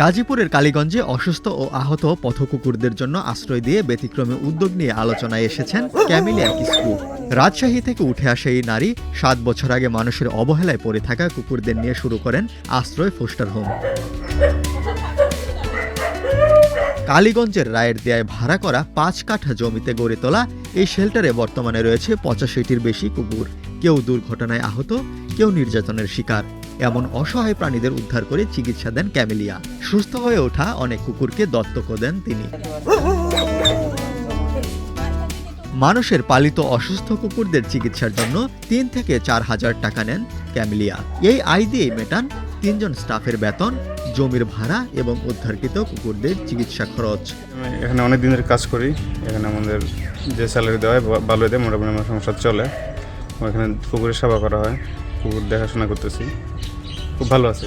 গাজীপুরের কালীগঞ্জে অসুস্থ ও আহত পথকুকুরদের জন্য আশ্রয় দিয়ে ব্যতিক্রমী উদ্যোগ নিয়ে আলোচনায় এসেছেন ক্যামিলিয়া কিসকু। রাজশাহী থেকে উঠে আসা এই নারী সাত বছর আগে মানুষের অবহেলায় পড়ে থাকা কুকুরদের নিয়ে শুরু করেন আশ্রয় ফোস্টার হোম। কালীগঞ্জের রায়ের দেয়ায় ভাড়া করা পাঁচ কাঠা জমিতে গড়ে তোলা এই শেল্টারে বর্তমানে রয়েছে পঁচাশিটির বেশি কুকুর। কেউ দুর্ঘটনায় আহত, কেউ নির্যাতনের শিকার। এমন অসহায় প্রাণীদের উদ্ধার করে চিকিৎসা দেন ক্যামেলিয়া। সুস্থ হয়ে ওঠা অনেক কুকুরকে দত্তক দেন তিনি। মানুষের পালিত অসুস্থ কুকুরদের চিকিৎসার জন্য তিন থেকে চার হাজার টাকা নেন ক্যামেলিয়া। এই আয় দিয়েই মেটান তিনজন স্টাফের বেতন, জমির ভাড়া এবং উদ্ধারকৃত কুকুরদের চিকিৎসা খরচ। এখানে অনেক দিনের কাজ করি। এখানে আমাদের যে স্যালারি দেওয়া হয় ভালো দেয়, মোটামুটি আমার সংসার চলে। এখানে কুকুরের সেবা করা হয়, কুকুর দেখাশোনা করতেছি। খুব ভালো আছে।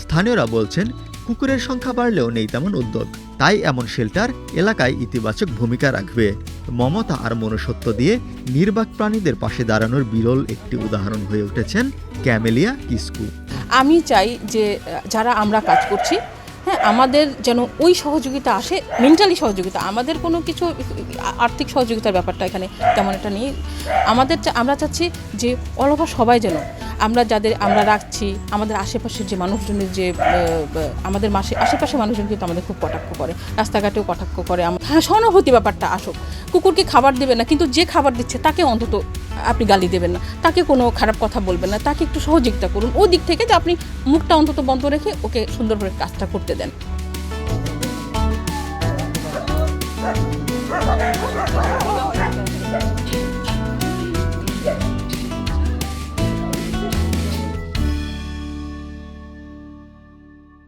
স্থানীয়রা বলছেন কুকুরের সংখ্যা বাড়লেও নেই তেমন উদ্যোগ। তাই এমন শেল্টার এলাকায় ইতিবাচক ভূমিকা রাখবে। মমতা আর মনুষ্যত্ব দিয়ে নির্বাক প্রাণীদের পাশে দাঁড়ানোর বিরল একটি উদাহরণ হয়ে উঠেছেন ক্যামেলিয়া কিসকু। আমি চাই যে যারা আমরা কাজ করছি হ্যাঁ আমাদের যেন ওই সহযোগিতা আসে মেন্টালি সহযোগিতা আমাদের কোনো কিছু আর্থিক সহযোগিতার ব্যাপারটা এখানে তেমন একটা নেই। আমাদের চা- আমরা চাচ্ছি যে অল ওভার সবাই যেন আমরা যাদের, আমরা রাখছি, আমাদের আশেপাশের যে মানুষজনের যে আমাদের মাসে, আশেপাশের মানুষজন কিন্তু আমাদের খুব কটাক্ষ করে। রাস্তাঘাটেও কটাক্ষ করে। হ্যাঁ সহানুভূতি ব্যাপারটা, আসুক। কুকুরকে খাবার দেবে না, কিন্তু যে খাবার দিচ্ছে, তাকে অন্তত আপনি গালি দেবেন না। তাকে কোনো খারাপ কথা বলবেন না। তাকে একটু সহযোগিতা করুন। ওই দিক থেকে যে আপনি মুখটা অন্তত বন্ধ রেখে ওকে সুন্দর করে কাজটা করতে দেন।